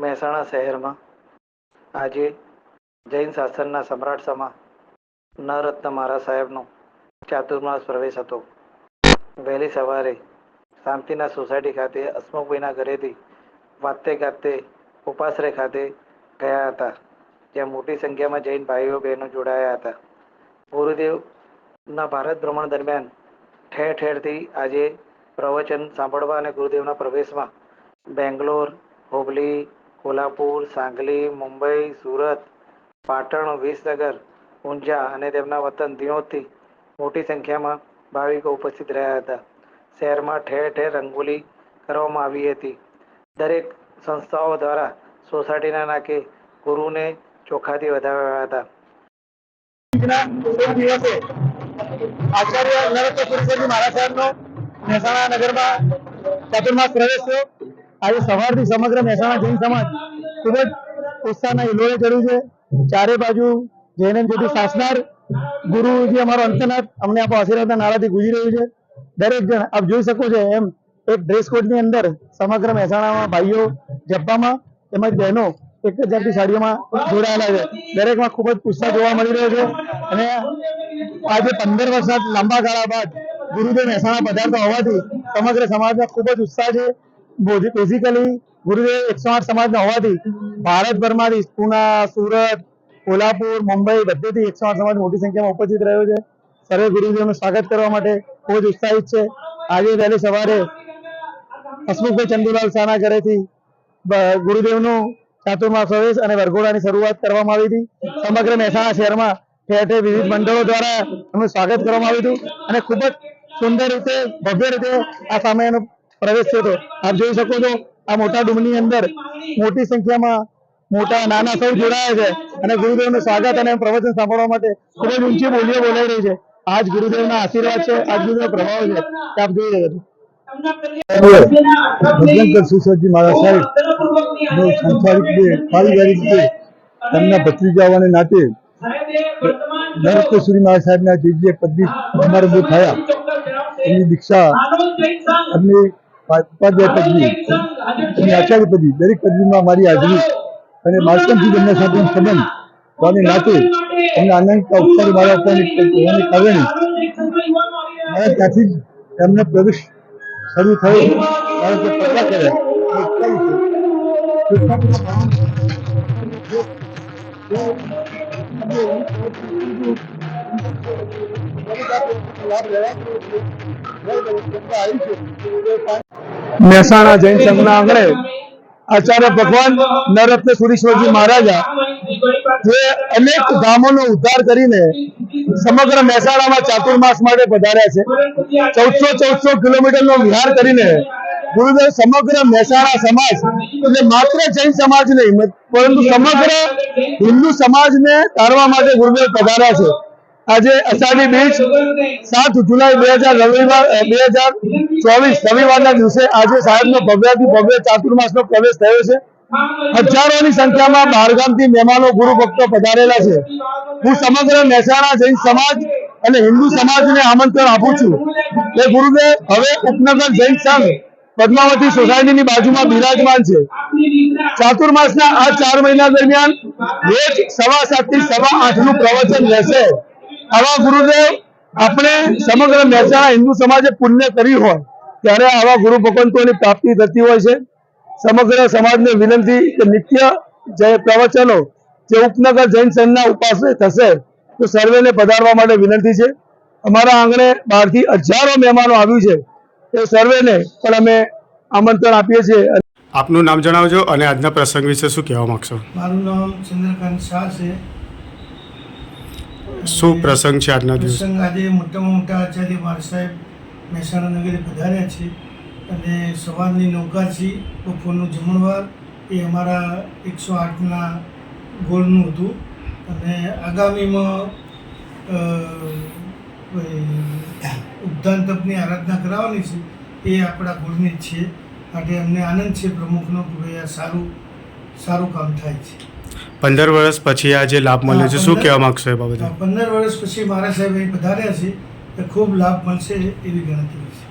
મહેસાણા શહેરમાં આજે જૈન શાસનના સમ્રાટ સમા નરત્ન મહારાજ સાહેબનો ચાતુર્માસ પ્રવેશ હતો. વહેલી સવારે શાંતિના સોસાયટી ખાતે હસમુખભાઈના ઘરેથી વાતે ગાતે ઉપાશ્રય ખાતે ગયા હતા, જ્યાં મોટી સંખ્યામાં જૈન ભાઈઓ બહેનો જોડાયા હતા. ગુરુદેવના ભારત ભ્રમણ દરમિયાન ઠેર ઠેરથી આજે પ્રવચન સાંભળવા અને ગુરુદેવના પ્રવેશમાં બેંગ્લોર, હુબલી કોલ્હાપુર, સાંગલી, મુંબઈ, સુરત, પાટણ, વિસનગર, ઊંઝા અને તેમના વતન દિયોથી મોટી સંખ્યામાં ભાવિકો ઉપસ્થિત રહ્યા હતા. શહેરમાં ઠેર ઠેર રંગોલી કરવામાં આવી હતી. દરેક સંસ્થાઓ દ્વારા સોસાયટીના નાકે ગુરુને ચોખાથી વધાવ્યા હતા. આચાર્ય નરત્ન સુરેશ્વરજી મહારાજ સાહેબનો મહેસાણા નગરમાં પ્રવેશ થયો. આજે સવારથી સમગ્ર મહેસાણા જૈન સમાજ ખૂબ જ ઉત્સાહના હિલોળે ચડ્યું છે. ચારે બાજુ જૈન જ્યોતિ શાસનાર ગુરુજી અમારો અંતનાથ અમને આપો આશીર્વાદના નારાથી ગુજી રહ્યું છે. દરેક જણ, આપ જોઈ શકો છો એમ, એક ડ્રેસ કોડની અંદર સમગ્ર મહેસાણામાં ભાઈઓ જબ્બામાં તેમજ બહેનો એક જ જાતની સાડીઓમાં જોડાયેલા છે. દરેકમાં ખૂબ જ ઉત્સાહ જોવા મળી રહ્યો છે. અને આજે પંદર વર્ષના લાંબા ગાળા બાદ ગુરુદેવ મહેસાણા પધારતા હોવાથી સમગ્ર સમાજમાં ખૂબ જ ઉત્સાહ છે. બેઝિકલી ગુરુદેવ એકસો આઠ સમાજના હોવાથી ભારતભરમાંથી પુના, સુરત, કોલ્હાપુર, મુંબઈ બધેથી એકસો આઠ સમાજ મોટી સંખ્યામાં ઉપસ્થિત રહ્યો છે. સર્વે ગુરુદેવનું સ્વાગત કરવા માટે ખૂબ જ ઉત્સાહિત છે. આજે વહેલી સવારે હસમુખભાઈ ચંદુલાલ શાહના ઘરેથી ગુરુદેવનું ચાતુર્માસ પ્રવેશ અને વરઘોડાની શરૂઆત કરવામાં આવી હતી. સમગ્ર મહેસાણા શહેરમાં ઠેર ઠેર વિવિધ મંડળો દ્વારા એમનું સ્વાગત કરવામાં આવ્યું હતું. અને ખૂબ જ સુંદર રીતે, ભવ્ય રીતે આ સમયનો પ્રવેશ થયો આપ જોઈ શકો છો, આ મોટા ડુમની અંદર મોટી સંખ્યામાં મોટા નાના સૌ જોડાયા છે અને ગુરુદેવનું સ્વાગત અને પ્રવચન સાંભળવા માટે ખૂબ જ ઊંચી બોલીઓ બોલાઈ રહી છે. આજ ગુરુદેવના આશીર્વાદ છે, આજ ગુરુદેવ પ્રભાવ છે. આપ જોઈ રહ્યા છો. સાહેબ સંસારિક જે જે પદવી થયા એની દીક્ષા ઉપાધ્યાય પદવી અને આચાર્ય પદવી દરેક પદવીમાં મારી હાજરી અને માલકમજી તેમના સાથે સંબંધ સ્વામી નાતે અને અનંત ઉપચાર મારા હોવાને કારણે મારા ત્યાંથી જ એમને પ્રવેશ શરૂ થયો કારણ કે પગલાં કર્યા ઉત્સાહી છે. મહેસાણા જૈન સંઘના આંગણે આચાર્ય ભગવાન નરત્ન સુરેશ્વરજી મહારાજા જે અનેક ગામોનો ઉદ્ધાર કરીને સમગ્ર મહેસાણામાં ચાતુર્માસ માટે પધાર્યા છે. ચૌદસો ચૌદસો કિલોમીટરનો વિહાર કરીને ગુરુદેવ સમગ્ર મહેસાણા સમાજ એટલે માત્ર જૈન સમાજ નહીં, પરંતુ સમગ્ર હિન્દુ સમાજને તારવા માટે ગુરુદેવ પધાર્યા છે. આજે અષાઢી બીજ સાત જુલાઈ બે હજાર રવિવાર બે હજાર ચોવીસ રવિવારના દિવસે આજે સાહેબનો ભવ્યાથી ભવ્ય ચાતુર્માસનો પ્રવેશ થયો છે. હજારોની સંખ્યામાં બહારગામથી મહેમાનો ગુરુ ભક્તો પધારેલા છે. હું સમગ્ર મહેસાણા જૈન સમાજ અને હિન્દુ સમાજને આમંત્રણ આપું છું કે ગુરુદેવ હવે ઉપનગર જૈન સંઘ પદ્માવતી સોસાયટીની બાજુમાં બિરાજમાન છે. ચાતુર્માસના આ ચાર મહિના દરમિયાન રોજ સવા સાતથી સવા આઠનું પ્રવચન રહેશે. આવા ગુરુદેવ આપણે સમગ્ર મહેસાણા હિન્દુ સમાજે પુણ્ય કર્યું હોય ત્યારે આવા ગુરુ ભગવંતોની પ્રાપ્તિ થતી હોય છે. સમગ્ર સમાજને વિનંતી કે નિત્ય જે પ્રવચનો જે ઉપનગર જૈન સંઘના ઉપાસને થશે તો સર્વેને પધારવા માટે વિનંતી છે. અમારા આંગણે બહારથી હજારો મહેમાનો આવ્યું છે. એ સર્વેને પણ અમે આમંત્રણ આપીએ છીએ. આપનું નામ જણાવજો અને આજના પ્રસંગ વિશે શું કહેવા માંગશો? મારું નામ ચંદ્રકાંત શાહ છે. શું પ્રસંગ છે આજના દિવસ? પ્રસંગ આજે મોટામાં મોટા આચાર્ય માર સાહેબ મહેસાણા નગરે પધાર્યા છે. અને સવારની નૌકાથી બપોરનું જમણવાર, એ અમારા એકસો આઠના ગોળનું હતું. અને આગામીમાં ઉદ્ધાન તપની આરાધના કરાવવાની છે, એ આપણા ગોળની જ છે. માટે અમને આનંદ છે, પ્રમુખનો કે ભાઈ આ સારું સારું કામ થાય છે. પંદર વર્ષ પછી આ જે લાભ મળ્યો છે શું કહેવા માંગશો એ બાબતે? પંદર વર્ષ પછી મારા સાહેબ અહીં પધાર્યા છે એ ખૂબ લાભ મળશે એવી ગણતરી છે.